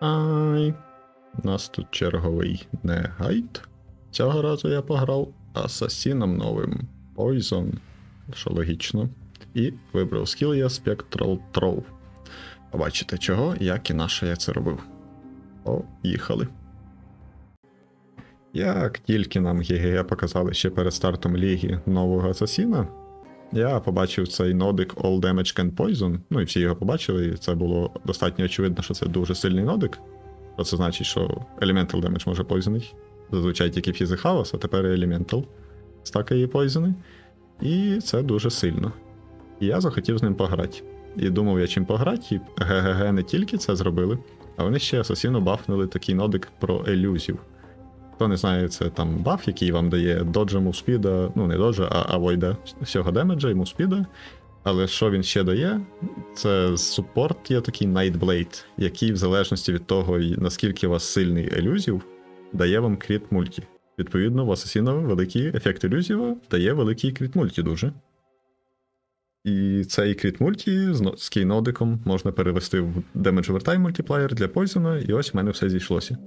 Ай. У нас тут черговий не гайд. Цього разу я пограв асасіном новим Poison, що логічно. І вибрав скіл я Spectral Throw. Побачите чого, як і на що я це робив. Поїхали. Як тільки нам ГГГ показали ще перед стартом ліги нового асасіна, я побачив цей нодик All Damage Can Poison, ну і всі його побачили, і це було достатньо очевидно, що це дуже сильний нодик. Бо це значить, що Elemental Damage може пойзонить. Зазвичай тільки Physic House, а тепер і Elemental стакає пойзони. І це дуже сильно. І я захотів з ним пограти. І думав я чим пограти, і ГГГ не тільки це зробили, а вони ще асасіну бафнули такий нодик про елюзів. Хто не знає, це там баф, який вам дає доджа мувспіда, ну не доджа, а авойда всього демеджа і мувспіда. Але що він ще дає? Це супорт є такий Nightblade, який, в залежності від того, наскільки у вас сильний елюзів, дає вам кріт мульті. Відповідно, в Асасіна великий ефект елюзіва дає великий кріт мульті дуже. І цей кріт мульті з кейнодиком можна перевести в Damage Overtime мультиплеєр для Poison, і ось в мене все зійшлося.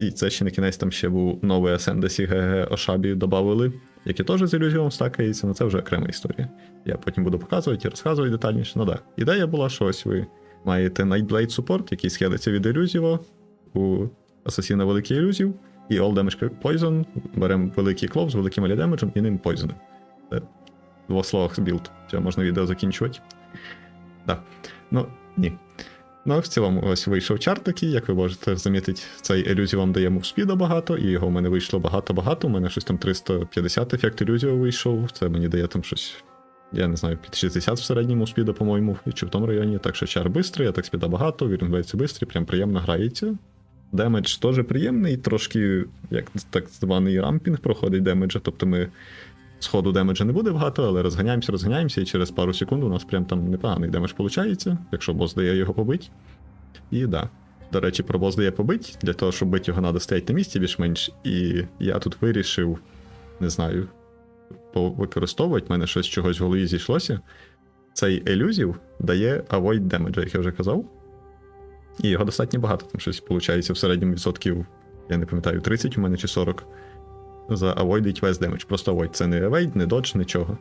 І це ще на кінець там ще був новий Ascendancy ГГ Ошабі додали, який теж з ілюзієм стакається, але це вже окрема історія. Я потім буду показувати і розказувати детальніше. Ну да. Ідея була, що ось ви маєте Nightblade Support, який схилиться від ілюзіва у Асасіна Великий Ілюзів, і All Damage Poison, беремо великий клоп з великим демеджем і ним Poison. Це в двох словах білд. Все, можна відео закінчувати. Да. Ну, ні. Ну, в цілому, ось вийшов чарт такий, як ви можете замітити, цей ілюзій вам дає мувспіда багато, і його в мене вийшло багато-багато. У мене щось там 350 ефект ілюзіо вийшов. Це мені дає там щось, я не знаю, під 60 в середньому спіда, по-моєму, чи в тому районі. Так що чар бистрий, а так спіда багато, вірнвейці бистрі, прям приємно грається. Демедж теж приємний, трошки, як так званий рампінг проходить демеджа, тобто ми. Сходу демеджа не буде багато, але розганяємося, розганяємося, і через пару секунд у нас прям там непоганий демедж виходить, якщо бос дає його побить. І да. До речі, про бос дає побить, для того, щоб бити його, треба стояти на місці більш-менш. І я тут вирішив, не знаю, використовувати, в мене щось чогось в голові зійшлося. Цей елюзів дає avoid damage, як я вже казав. І його достатньо багато, там щось виходить в середньому відсотків, я не пам'ятаю, 30 у мене чи 40 за avoidить весь демедж. Просто avoid. Це не evade, не dodge, нічого.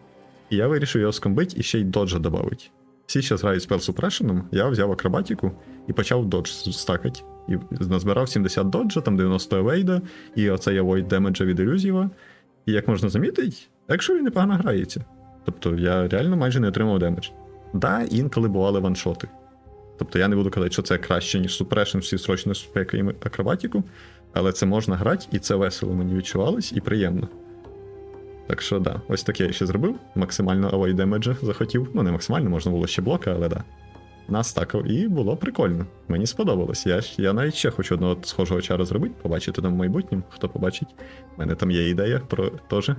І я вирішив його скомбити і ще й доджа додати. Всі зараз грають спел супрешеном, я взяв акробатику і почав додж стакати. І назбирав 70 доджа, там 90 евейда, і оцей avoid демеджа від ілюзіва. І як можна замітити, якщо він непогано грається. Тобто я реально майже не отримав демедж. Да, інколи бували ваншоти. Тобто я не буду казати, що це краще, ніж супрешен, всі срочно спекаємо акробатику, але це можна грати, і це весело мені відчувалось і приємно. Так що да, ось таке я ще зробив. Максимально авой демеджа захотів. Ну, не максимально, можна було ще блока, але да. Нас стакав, і було прикольно. Мені сподобалось. Я, я навіть ще хочу одного схожого чара зробити, побачити там в майбутньому, хто побачить. У мене там є ідея про теж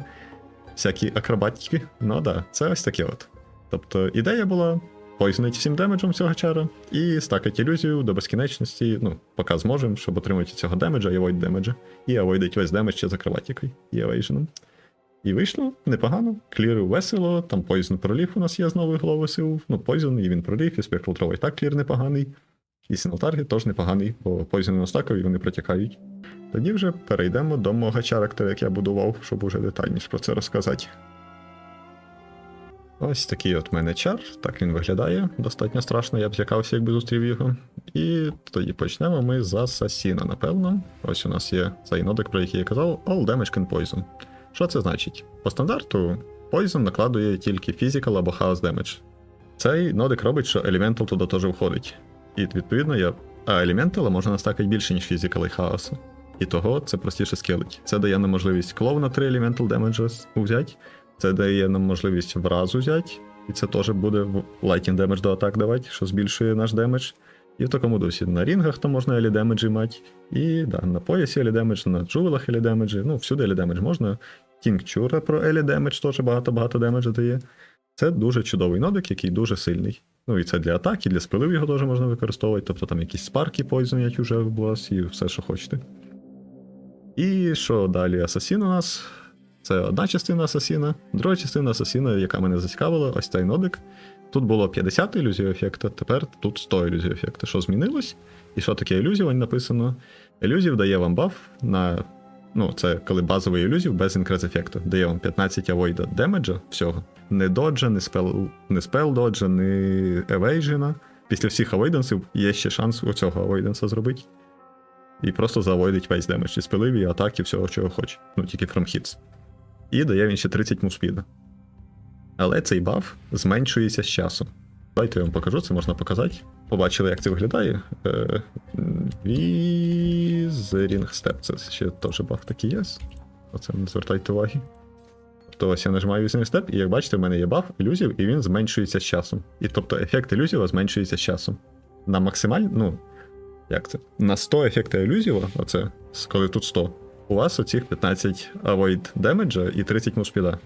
всякі акробатики. Ну да, це ось таке от. Тобто ідея була поізнить всім демеджем цього чара і стакати ілюзію до безкінечності, ну, поки зможемо, щоб отримати цього демеджа і авойд демеджа. І авойдить весь демедж ще з акробатикою і евейженом. І вийшло непогано. Клірив весело, там Poison пролів у нас є з нових головисів. Ну, Poison, і він пролів, і Spectral Throw і так клір непоганий. І Target теж непоганий, бо Poison на стаков і вони протікають. Тоді вже перейдемо до мого чарактера, як я будував, щоб уже детальніше про це розказати. Ось такий от мене чар, так він виглядає. Достатньо страшно, я б злякався, якби зустрів його. І тоді почнемо ми з Асасіна, напевно. Ось у нас є цей нодик, про який я казав, All Damage Can Poison. Що це значить? По стандарту Poison накладує тільки Physical або Chaos Damage. Цей нодик робить, що Elemental туди теж входить. І відповідно я. А Elemental можна настакати більше, ніж Physical і Chaos. І того це простіше скилить. Це дає нам можливість клоуна 3 Elemental Damage взяти. Це дає нам можливість враз взяти. І це теж буде Lightning Damage до атак давати, що збільшує наш демедж. І в такому досі на рінгах там можна елі демеджі мати. І да, на поясі елі демедж, на джувелах елі демеджі. Ну, всюди елі демедж можна. Тінкчура про елі демедж теж багато-багато демеджа дає. Це дуже чудовий нодик, який дуже сильний. Ну і це для атак, і для спилів його теж можна використовувати. Тобто там якісь спарки пойзонять уже в вас і все, що хочете. І що далі? Асасін у нас. Це одна частина асасіна, друга частина асасіна, яка мене зацікавила, ось цей нодик. Тут було 50 ілюзій ефекту, тепер тут 100 ілюзій ефекту. Що змінилось? І що таке ілюзія? Написано. Ілюзів дає вам баф на. Ну, це коли базовий ілюзів без інкрез ефекту. Дає вам 15 авойда демеджа всього. Не доджа, не спел, не спел доджа, не евейжена. Після всіх авойденсів є ще шанс у цього авойденса зробити. І просто заавойдить весь демедж і спилив, і атаки, всього, чого хоче. Ну, тільки from hits. І дає він ще 30 мувспіда. Але цей баф зменшується з часом. Давайте я вам покажу, це можна показати. Побачили, як це виглядає. Е, Візерінг степ. Це ще теж баф такий є. Оце не звертайте уваги. Тобто ось я нажимаю Візерінг степ, і як бачите, в мене є баф ілюзів, і він зменшується з часом. І тобто ефект ілюзіва зменшується з часом. На максималь, ну, як це? На 100 ефекта ілюзіва, оце, коли тут 100, у вас оцих 15 avoid демеджа і 30 муспіда.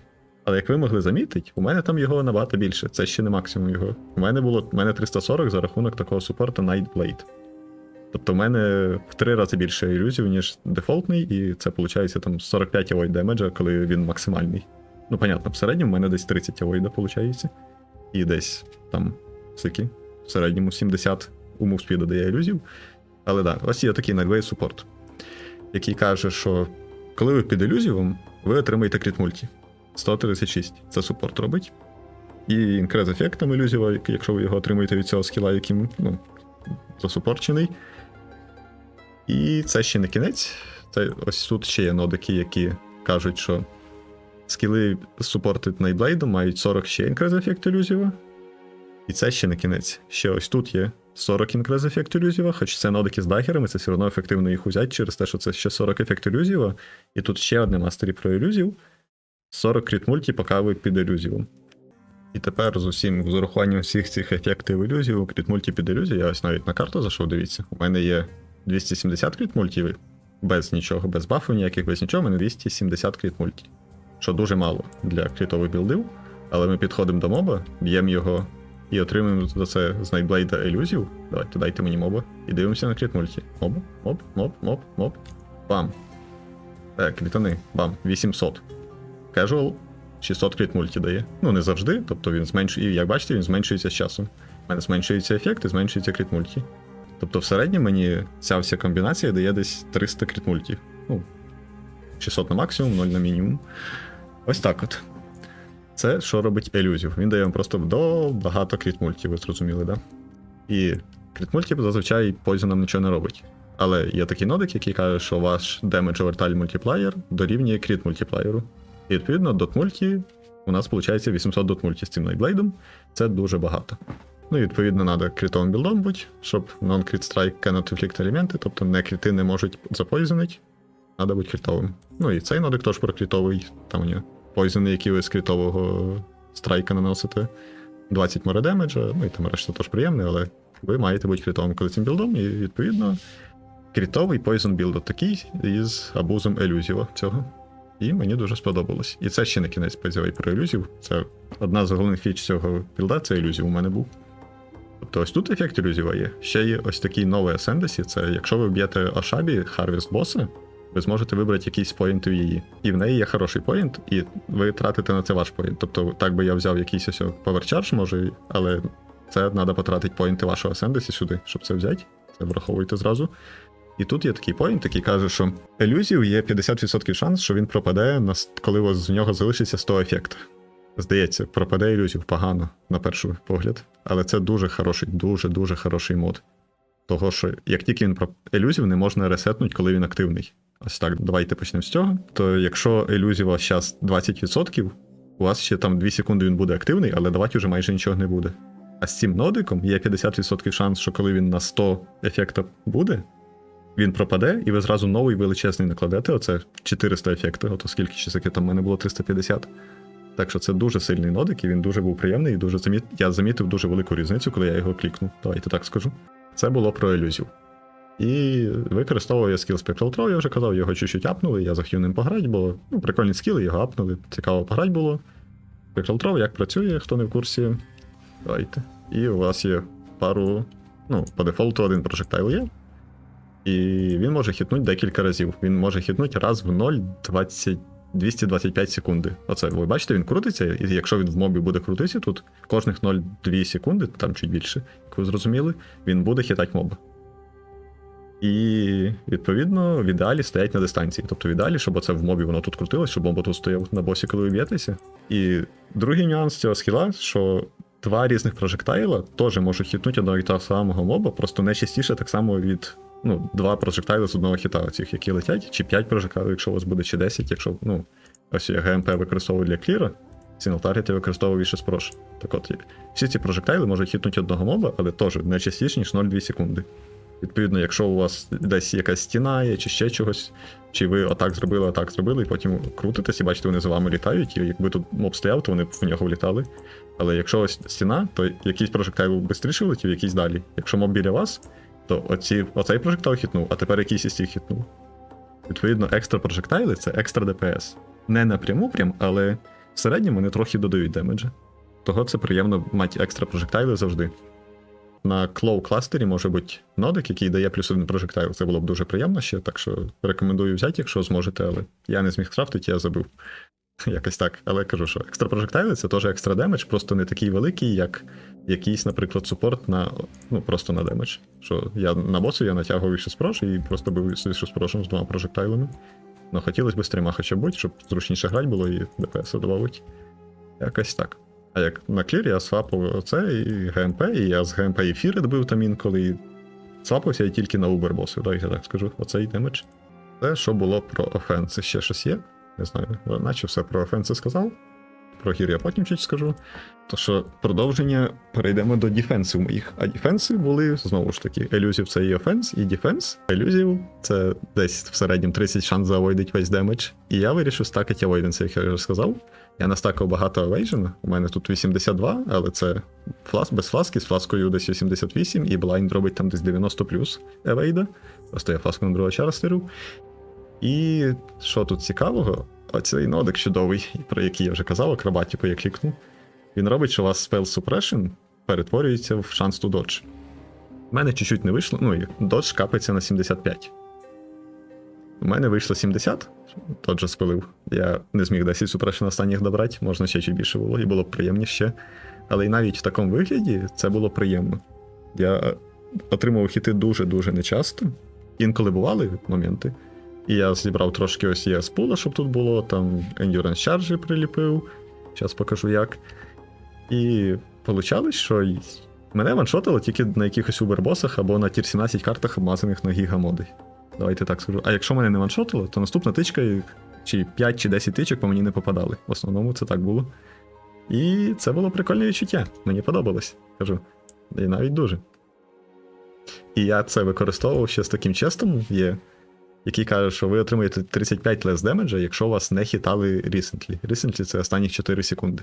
Але як ви могли замітити, у мене там його набагато більше. Це ще не максимум його. У мене було у мене 340 за рахунок такого супорту Nightblade. Тобто в мене в три рази більше ілюзів, ніж дефолтний, і це виходить там 45 авойд демеджа, коли він максимальний. Ну, понятно, в середньому в мене десь 30 авойда виходить. І десь там скільки? В середньому 70 умов спіду дає ілюзів. Але так, да, ось є такий Nightblade супорт, який каже, що коли ви під ілюзієм, ви отримаєте кріт мульті. 136. Це супорт робить. І інкрез ефектом ілюзіва, якщо ви його отримуєте від цього скіла, яким ну, засупорчений. І це ще не кінець. Це ось тут ще є нодики, які кажуть, що скіли супортить Nightblade мають 40 ще інкрез ефект ілюзіва. І це ще не кінець. Ще ось тут є 40 інкрез ефект ілюзіва, хоч це нодики з дагерами, це все одно ефективно їх взяти через те, що це ще 40 ефект ілюзіва. І тут ще одне мастері про ілюзів. 40 кріт мульті, поки ви під ілюзією. І тепер з усім з урахуванням всіх цих ефектів ілюзію, кріт мульті під ілюзію, я ось навіть на карту зайшов, дивіться. У мене є 270 кріт мультів, без нічого, без бафу ніяких, без нічого, у мене 270 кріт мульті. Що дуже мало для крітових білдів. Але ми підходимо до моба, б'ємо його і отримуємо за це з Nightblade ілюзію. Давайте дайте мені моба. І дивимося на кріт мульті. Моб, моб, моб, моб, моб. Бам. Так, клітани. Бам, 800. Casual 600 кріт мульті дає. Ну, не завжди, тобто він зменшує, як бачите, він зменшується з часом. У мене зменшується ефект і зменшується кріт мульті. Тобто в середньому мені ця вся комбінація дає десь 300 кріт мульті. Ну, 600 на максимум, 0 на мінімум. Ось так от. Це що робить елюзів. Він дає вам просто до багато кріт мульті, ви зрозуміли, да? І кріт мульті зазвичай нам нічого не робить. Але є такий нодик, який каже, що ваш Damage Overtime мультиплеєр дорівнює кріт мультиплеєру. І відповідно, дот мульті у нас виходить 800 дот мульті з цим найтблейдом. Це дуже багато. Ну і відповідно треба критовим білдом бути, щоб non-crit strike cannot inflict елементи, тобто не крити не можуть запойзенити. Треба бути критовим. Ну і цей нодик теж прокритовий, там у нього пойзени, які ви з критового страйка наносите. 20 море демеджа, ну і там решта теж приємне, але ви маєте бути критовим коли цим білдом, і відповідно критовий Poison білд такий із абузом елюзіва цього. І мені дуже сподобалось. І це ще не кінець позівей про ілюзів. Це одна з головних фіч цього білда, це ілюзів у мене був. Тобто ось тут ефект ілюзіва є. Ще є ось такий новий Асендесі, це якщо ви б'єте Ашабі Harvest боса, ви зможете вибрати якийсь поінт у її. І в неї є хороший поінт, і ви тратите на це ваш поінт. Тобто, так би я взяв якийсь ось поверчардж, може, але це треба потратити поінти вашого Асендесі сюди, щоб це взяти. Це враховуйте зразу. І тут є такий поінт, який каже, що ілюзів є 50% шанс, що він пропаде, коли з нього залишиться 100 ефект. Здається, пропаде ілюзів погано, на перший погляд. Але це дуже хороший, дуже-дуже хороший мод. Того, що як тільки він про ілюзів не можна ресетнути, коли він активний. Ось так, давайте почнемо з цього. То якщо ілюзів у вас зараз 20%, у вас ще там 2 секунди він буде активний, але давати вже майже нічого не буде. А з цим нодиком є 50% шанс, що коли він на 100 ефекта буде, він пропаде, і ви зразу новий величезний накладете. Оце 400 ефекти, от оскільки ще таки там в мене було 350. Так що це дуже сильний нодик, і він дуже був приємний, і дуже заміт... я замітив дуже велику різницю, коли я його клікнув. Давайте так скажу. Це було про ілюзію. І використовував я скіл Spectral Throw, я вже казав, його чуть-чуть апнули, я захотів ним пограти, бо ну, прикольні скіли, його апнули, цікаво пограти було. Spectral Throw, як працює, хто не в курсі. Давайте. І у вас є пару. Ну, по дефолту один projectile є. І він може хитнути декілька разів. Він може хитнути раз в 0,25 225 секунди. Оце ви бачите, він крутиться, і якщо він в мобі буде крутитися тут, кожних 0,2 секунди, там чуть більше, як ви зрозуміли, він буде хитати моба. І відповідно в ідеалі стоять на дистанції. Тобто в ідеалі, щоб оце в мобі воно тут крутилось, щоб моб тут стояв на босі, коли ви б'єтеся. І другий нюанс цього скіла, що два різних прожектайла теж можуть хітнути одного і того самого моба, просто найчастіше так само від. Ну, два прожектайли з одного хіта, цих, які летять, чи 5 прожектайлів, якщо у вас буде, чи 10, якщо, ну, ось я ГМП використовую для кліра, Target я використовую більше спрош. Так от, всі ці прожектайли можуть хітнути одного моба, але теж не частіше, ніж 0,2 секунди. Відповідно, якщо у вас десь якась стіна є, чи ще чогось, чи ви отак зробили, отак зробили, і потім крутитесь, і бачите, вони за вами літають, і якби тут моб стояв, то вони б в нього влітали. Але якщо ось стіна, то якийсь прожектайл швидше летів, якийсь далі. Якщо моб біля вас, то оці, оцей прожектайл хітнув, а тепер якийсь із цих хітнув. Відповідно, екстра прожектайли це екстра ДПС. Не напряму прям, але в середньому вони трохи додають демеджа. Того це приємно мати екстра прожектайли завжди. На Клоу кластері може бути нодик, який дає плюс один прожектайл. Це було б дуже приємно ще, так що рекомендую взяти, якщо зможете, але я не зміг крафтити, я забув. Якось так. Але кажу, що екстра прожектайли це теж екстра демедж, просто не такий великий, як якийсь, наприклад, супорт на ну, просто на демедж. Що я на босу я натягував ще спрош і просто бив ще спрошем з двома прожектайлами. Ну, хотілося б з трьома хоча б щоб зручніше грати було і ДПС додавати. Якось так. А як на клір я свапав оце і ГМП, і я з ГМП і Фірет бив там інколи. І свапався я тільки на Убер-босу, я так скажу. Оцей демедж. Це що було про офенси. Ще щось є? Не знаю, наче все про офенси сказав. Про гір я потім чуть скажу. То що продовження перейдемо до дефенсів моїх. А дефенси були знову ж таки, елюзів це і офенс, і дефенс. Елюзів це десь в середньому 30 шанс заавойдить весь демедж. І я вирішив стакати авойденс, як я вже сказав. Я настакав багато авейджена. У мене тут 82, але це флас без фласки, з фласкою десь 88, і блайнд робить там десь 90 плюс евейда. Просто я фласку на другого чара стирив. І що тут цікавого? Оцей нодик чудовий, про який я вже казав, акробатіку я клікнув. Він робить, що у вас Spell Suppression перетворюється в шанс to dodge. У мене чуть-чуть не вийшло, ну і додж капається на 75. У мене вийшло 70, доджа спилив. Я не зміг 10 Suppression останніх добрати, можна ще чуть більше було, і було б приємніше. Але і навіть в такому вигляді це було приємно. Я е, отримував хіти дуже-дуже нечасто. Інколи бували моменти. І я зібрав трошки ось є з пула, щоб тут було, там Endurance Charge приліпив. Зараз покажу як. І виходилось, що мене ваншотило тільки на якихось убербосах або на тір 17 картах, обмазаних на гігамоди. Давайте так скажу. А якщо мене не ваншотило, то наступна тичка, чи 5 чи 10 тичок по мені не попадали. В основному це так було. І це було прикольне відчуття. Мені подобалось, кажу. І навіть дуже. І я це використовував ще з таким честом є який каже, що ви отримуєте 35 лес демеджа, якщо вас не хітали recently. Recently це останніх 4 секунди.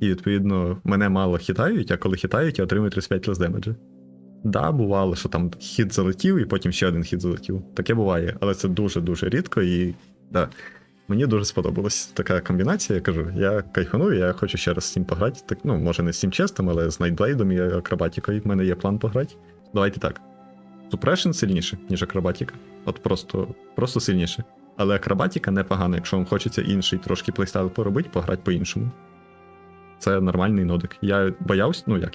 І відповідно мене мало хітають, а коли хітають, я отримую 35 лес демеджа. Да, бувало, що там хід залетів, і потім ще один хід залетів. Таке буває, але це дуже-дуже рідко і да. Мені дуже сподобалась така комбінація, я кажу, я кайфаную, я хочу ще раз з цим пограти. Так, ну, може не з цим честом, але з Найтблейдом і акробатікою в мене є план пограти. Давайте так. Suppression сильніше, ніж акробатіка. От просто просто сильніше. Але акробатіка непогана, якщо вам хочеться інший трошки плейстайл поробити, пограти по-іншому. Це нормальний нодик. Я боявся, ну як.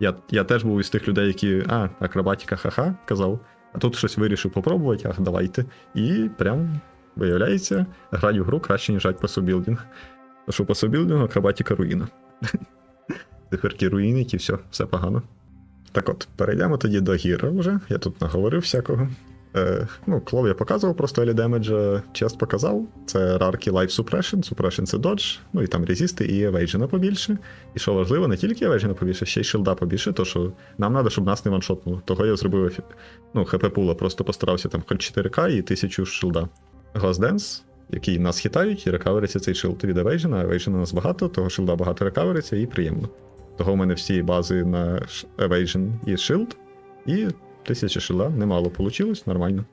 Я я теж був із тих людей, які, а, акробатіка ха-ха, казав, а тут щось вирішив попробувати, ах, давайте. І прям виявляється, грати в гру краще, ніж грати по собілдінг. Тому що по собілдінгу акробатіка руїна. Циферки руїни, і все, все погано. Так от, перейдемо тоді до гіра вже. Я тут наговорив всякого. Е, ну, клов я показував просто елі демеджа, чест показав. Це рарки Life Suppression, Suppression це Dodge, ну і там резісти і евейджена побільше. І що важливо, не тільки евейджена побільше, ще й шилда побільше, то що нам треба, щоб нас не ваншотнуло. Того я зробив ну, хп пула, просто постарався там хоч 4К і 1000 шилда. Dance, який нас хитають, і рекавериться цей шилд від а евейджена нас багато, того шилда багато рекавериться і приємно. Того в мене всі бази на Evasion і Shield, і 1000 шилда немало вийшло, нормально.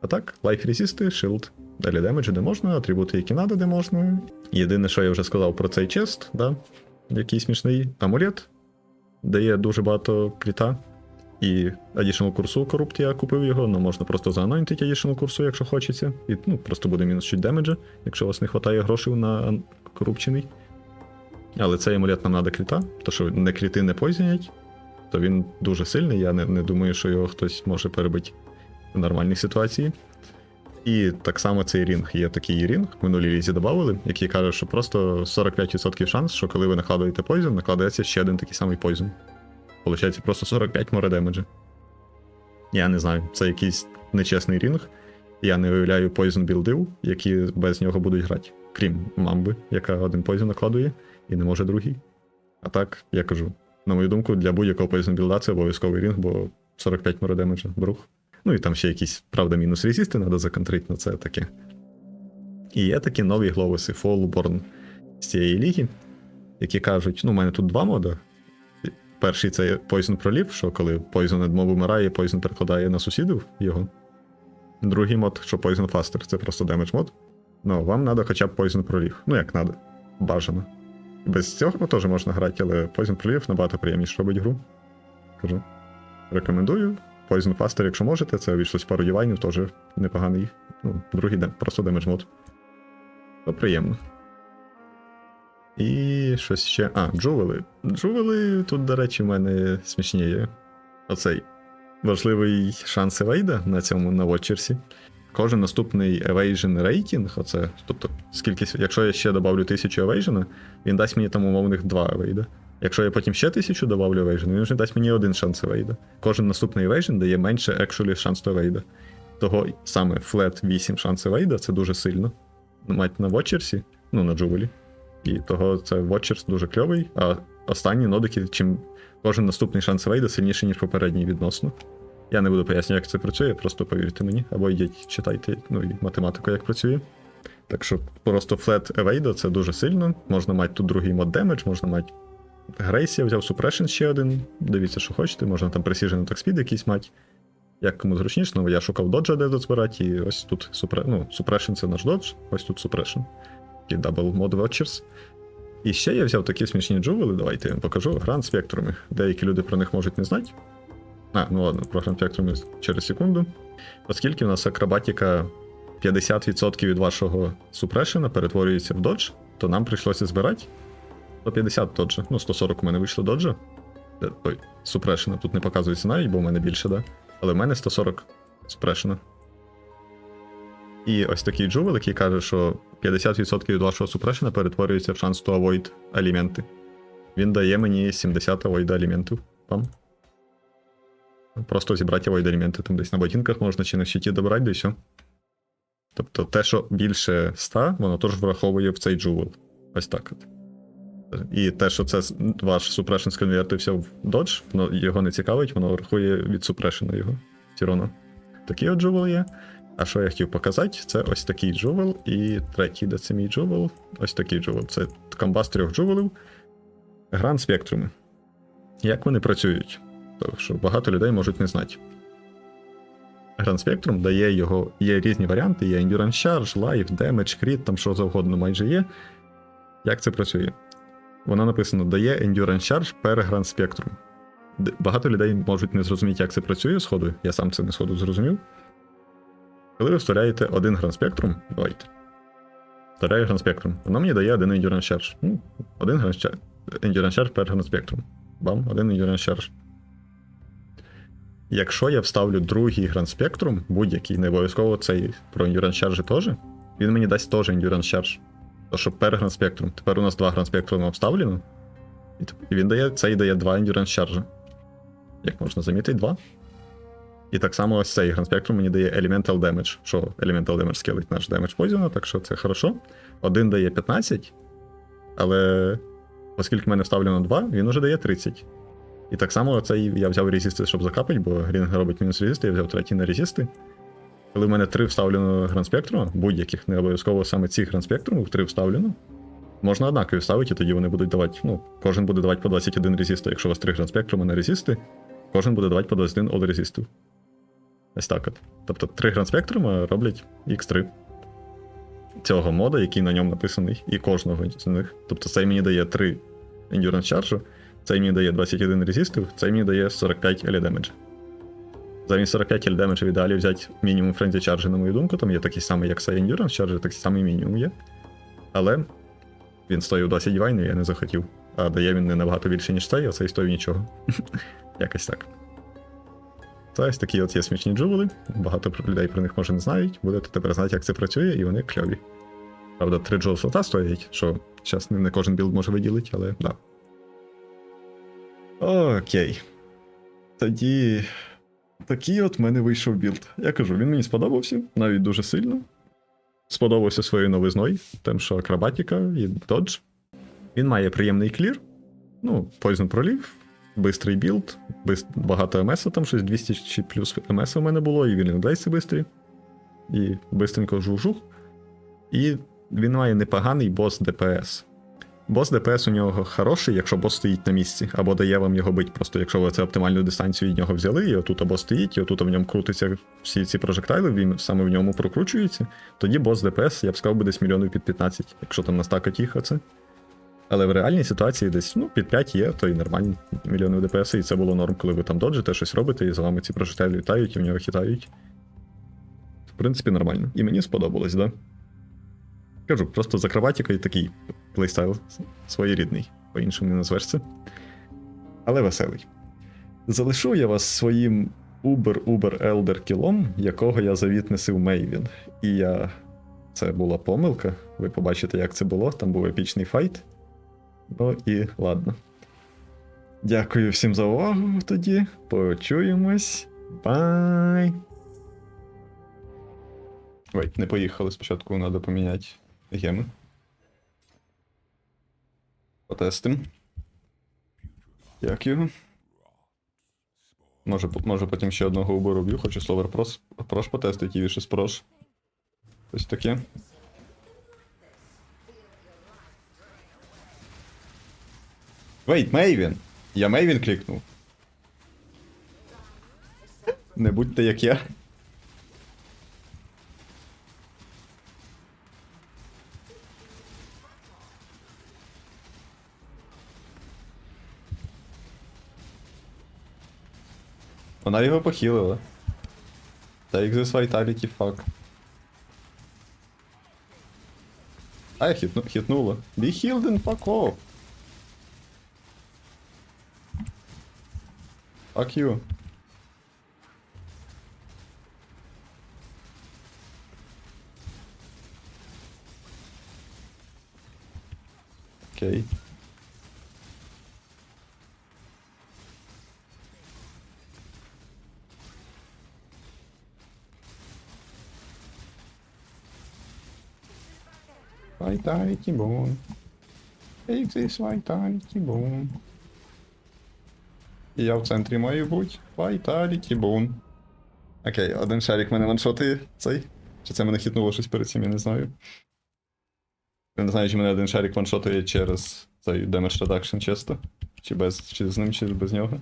А так, Life Resist, Shield. Далі демеджі де можна, атрибути, які надо, де можна. Єдине, що я вже сказав про цей чест, да, який смішний амулет, дає дуже багато кріта. і additional курсу Corrupt я купив його, але можна просто заанонтити additional курсу, якщо хочеться. І ну, просто буде мінус чуть демеджа, якщо у вас не вистачає грошей на корупчений. Але цей амулет нам треба кріта, то що не кріти не пойзенять, то він дуже сильний. Я не, не думаю, що його хтось може перебити в нормальній ситуації. І так само цей рінг. Є такий рінг, в минулій лізі додали, який каже, що просто 45% шанс, що коли ви накладаєте пойзен, накладається ще один такий самий пойзен. Получається просто 45 море демеджа. Я не знаю, це якийсь нечесний рінг. Я не уявляю пойзен білдів, які без нього будуть грати. Крім мамби, яка один пойзен накладує і не може другий. А так, я кажу, на мою думку, для будь-якого пойзен білда це обов'язковий рінг, бо 45 море демеджа, брух. Ну і там ще якісь, правда, мінус резисти треба законтрити, на це таке. І є такі нові гловиси Fallborn з цієї ліги, які кажуть: ну, у мене тут два мода. Перший це Poison пролів, що коли Poison Едмов вмирає, Poison перекладає на сусідів його. Другий мод, що Poison Faster, це просто демедж мод. Ну, вам треба хоча б Poison пролів. Ну, як треба. Бажано. Без цього теж можна грати, але Poison пролів набагато приємніше робить гру. Кажу. Рекомендую. Poison Faster, якщо можете, це вийшло пару дівайнів, теж непоганий. Ну, другий дем, просто демедж мод. То приємно. І щось ще. А, джувели. Джувели тут, до речі, в мене смішніє. Оцей важливий шанс евейда на цьому на Watchersі. Кожен наступний evasion рейтинг, оце, тобто, скільки, якщо я ще добавлю 1000 евейжена, він дасть мені там умовних 2 евейда. Якщо я потім ще 1000 добавлю евейжен, він вже дасть мені один шанс евейда. Кожен наступний евейжен дає менше actually шанс до евейда. Того саме flat 8 шанс евейда це дуже сильно. Мать на Watchersі, ну на джувелі. І того це Watchers дуже кльовий, а останні нодики, чим кожен наступний шанс Вейда сильніший, ніж попередній відносно. Я не буду пояснювати, як це працює, просто повірте мені, або йдіть, читайте ну, і математику, як працює. Так що просто флет Евейда це дуже сильно. Можна мати тут другий мод демедж, можна мати Грейс, я взяв Suppression ще один. Дивіться, що хочете, можна там Precision Attack Speed якийсь мати. Як кому зручніше, ну я шукав доджа, де дозбирати, і ось тут супре... ну, Suppression це наш додж, ось тут Suppression. І Double Mod Watchers. І ще я взяв такі смішні джувели, давайте я вам покажу. Гранд спектруми. Деякі люди про них можуть не знати. А, ну ладно, про спектруми через секунду. Оскільки в нас акробатика 50% від вашого супрешена перетворюється в додж, то нам прийшлося збирати 150 доджа. Ну, 140 у мене вийшло доджа. Е, Ой, супрешена. Тут не показується навіть, бо в мене більше, да? Але в мене 140 супрешена. І ось такий джувел, який каже, що 50% від вашого супрешена перетворюється в шанс to avoid аліменти. Він дає мені 70 avoid аліментів. Пам. Просто зібрати avoid аліменти. Там десь на ботинках можна чи на щиті добрати, да і все. Тобто те, що більше 100, воно теж враховує в цей джувел. Ось так от. І те, що це ваш супрешен сконвертився в додж, воно його не цікавить, воно рахує від супрешена його. Тірона. Такий от джувел є. А що я хотів показати, це ось такий джувел, і третій, де джувел, ось такий джувел. Це комбас трьох джувелів. Гранд спектруми. Як вони працюють? Тому що багато людей можуть не знати. Гранд Spectrum дає його, є різні варіанти, є Endurance Charge, Life, Damage, Crit, там що завгодно майже є. Як це працює? Воно написано: дає Endurance Charge per Grand Spectrum. Багато людей можуть не зрозуміти, як це працює сходу. Я сам це не сходу зрозумів. Коли ви вставляєте один Grand Spectrum, давайте. Вставляю Grand Spectrum. Воно мені дає один Endurance Charge. Ну, один Grand Endurance Charge per Grand Spectrum. Бам, один Endurance Charge. Якщо я вставлю другий Grand Spectrum, будь-який, не обов'язково цей про Endurance Charge теж, він мені дасть теж Endurance Charge. То що per Grand Spectrum. Тепер у нас два Grand Spectrum вставлено. І І він дає, цей дає два Endurance Charge. Як можна замітити, два. І так само ось цей Grand Spectrum мені дає Elemental Damage, що Elemental Damage скелить наш Damage Poison, так що це хорошо. Один дає 15, але оскільки в мене вставлено 2, він уже дає 30. І так само цей я взяв резисти, щоб закапати, бо Грінг робить мінус резисти, я взяв третій на резисти. Коли в мене 3 вставлено Spectrum, будь-яких, не обов'язково саме цих Grand Spectrum, 3 вставлено, можна однакові вставити, і тоді вони будуть давати. Ну, кожен буде давати по 21 резиста. Якщо у вас 3 Grand Spectrum на резисти, кожен буде давати по 21 all резистів. Ось так от. Тобто 3 Grand Spectrum роблять X3 цього мода, який на ньому написаний, і кожного з них. Тобто цей мені дає 3 Endurance Charge, цей мені дає 21 резистів, цей мені дає 45 елі демеджа. Замість 45 кіль демеджа в ідеалі взяти мінімум френзі чарджі, на мою думку, там є такий самий, як Sai Endurance чарджі, такий самий мінімум є. Але він стоїв досить дівайно, я не захотів. А дає він не набагато більше, ніж цей, а цей стоїв нічого. Якось так. Це ось такі от є смішні джувели. Багато людей про них може не знають. Будете тепер знати, як це працює, і вони кльові. Правда, 3 джоу слота стоять, що зараз не кожен білд може виділити, але да. Окей. Тоді. Такий от мене вийшов білд. Я кажу, він мені сподобався, навіть дуже сильно. Сподобався своєю новизною, тим, що акробатіка і додж. Він має приємний клір. Ну, Poison пролів, бистрий білд, багато МС, там щось 200 чи плюс МС у мене було, і вілінглейси бистрі. І бистренько жух-жух. І він має непоганий бос ДПС. Бос ДПС у нього хороший, якщо бос стоїть на місці, або дає вам його бить, просто якщо ви це оптимальну дистанцію від нього взяли, і отут або стоїть, і отут в ньому крутиться всі ці прожектайли, він саме в ньому прокручується, тоді бос ДПС, я б сказав, би десь мільйонів під 15, якщо там настакать їх оце. Але в реальній ситуації десь ну, під 5 є, то і нормальні мільйони ДПС, і це було норм, коли ви там доджите, щось робите, і за вами ці прожектайли літають, і в нього хитають. В принципі, нормально. І мені сподобалось, да? Кажу, просто з акробатикою такий плейстайл своєрідний, по-іншому не назвеш це. Але веселий. Залишу я вас своїм Uber-Uber Elder кілом, якого я завітнесив Мейвін. І я. Це була помилка. Ви побачите, як це було. Там був епічний файт. Ну і ладно. Дякую всім за увагу тоді. Почуємось. Бай. Ой, не поїхали. Спочатку треба поміняти геми. Потестим. Як його? Може, може потім ще одного убору б'ю, хочу словер прос, прош потестити, і з прош. Ось таке. Вейт, Мейвін! Я Мейвін клікнув. Не будьте як я. Вона його похилила. Take this vitality, fuck. А, я хитну, хитнула. Be healed and fuck off. Fuck you. Окей. Vitality Bone. Take this Vitality Bone. І я в центрі маю бути. Vitality Bone. Окей, один шарик мене ваншотує цей. Чи це мене хитнуло щось перед цим, я не знаю. Я не знаю, чи мене один шарик ваншотує через цей Damage Reduction чисто. Чи без, чи з ним, чи без нього.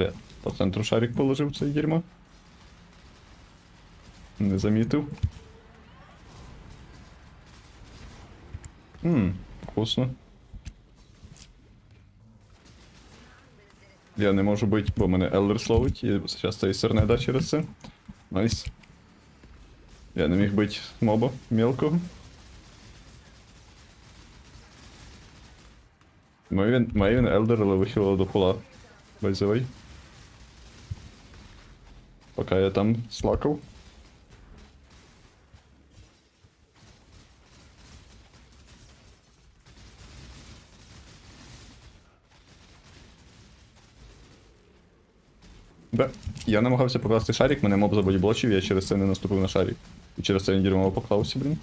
Де? По центру шарик положив це дерьмо. Не замітив. Ммм, вкусно. Я не можу бити, бо мене Елдер словить, і зараз цей сир не да через це. Найс. Я не міг бити моба мелкого. Мейвін, Елдер, але вихилила до фула. By Поки я там слакав. Да. Я намагався покласти шарик, мене моб забодіблочив, я через це не наступив на шарик. І через це він дерьмово поклався, блін.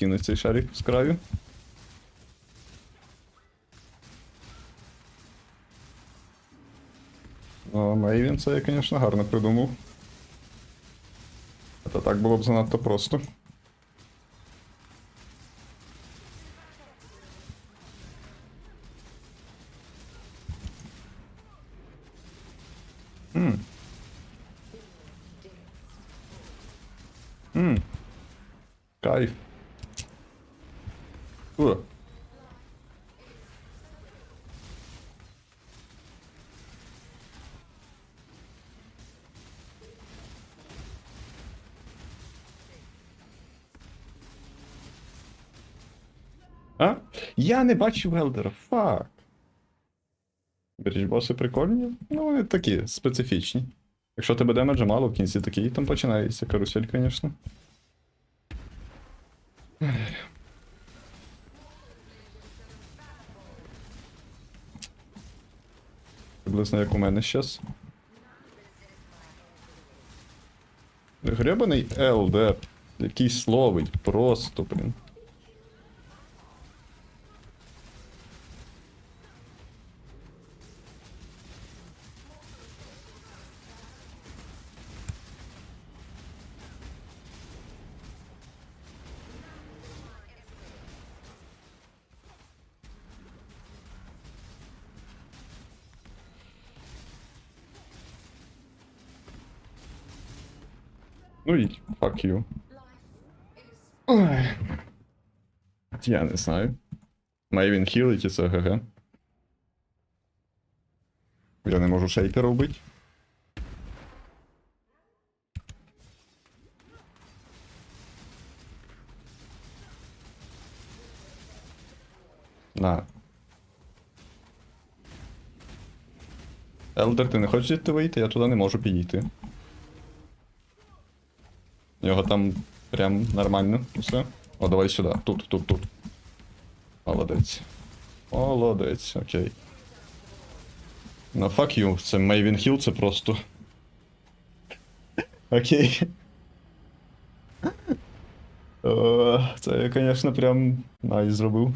Надо цей шарик з краю. О, Мейвін це я, звісно, гарно придумав. Та так було б занадто просто. Я не бачив Елдера, фак. Беріть боси прикольні, ну вони такі специфічні. Якщо тебе демеджа мало в кінці такий, там починається карусель, звісно. Приблизно як у мене щас. Гребаний Елдер. Який словить, просто, блін. Fuck you. Я не знаю. Має він хілить і це ГГ. Я не можу шейкера вбити. На. Елдер, ти не хочеш звідти вийти? Я туди не можу підійти. У нього там прям нормально все. О, давай сюди. Тут, тут, тут. Молодець. Молодець, окей. Ну, fuck you, це Мейвін Хіл, це просто. Окей. Це я, звісно, прям найс зробив.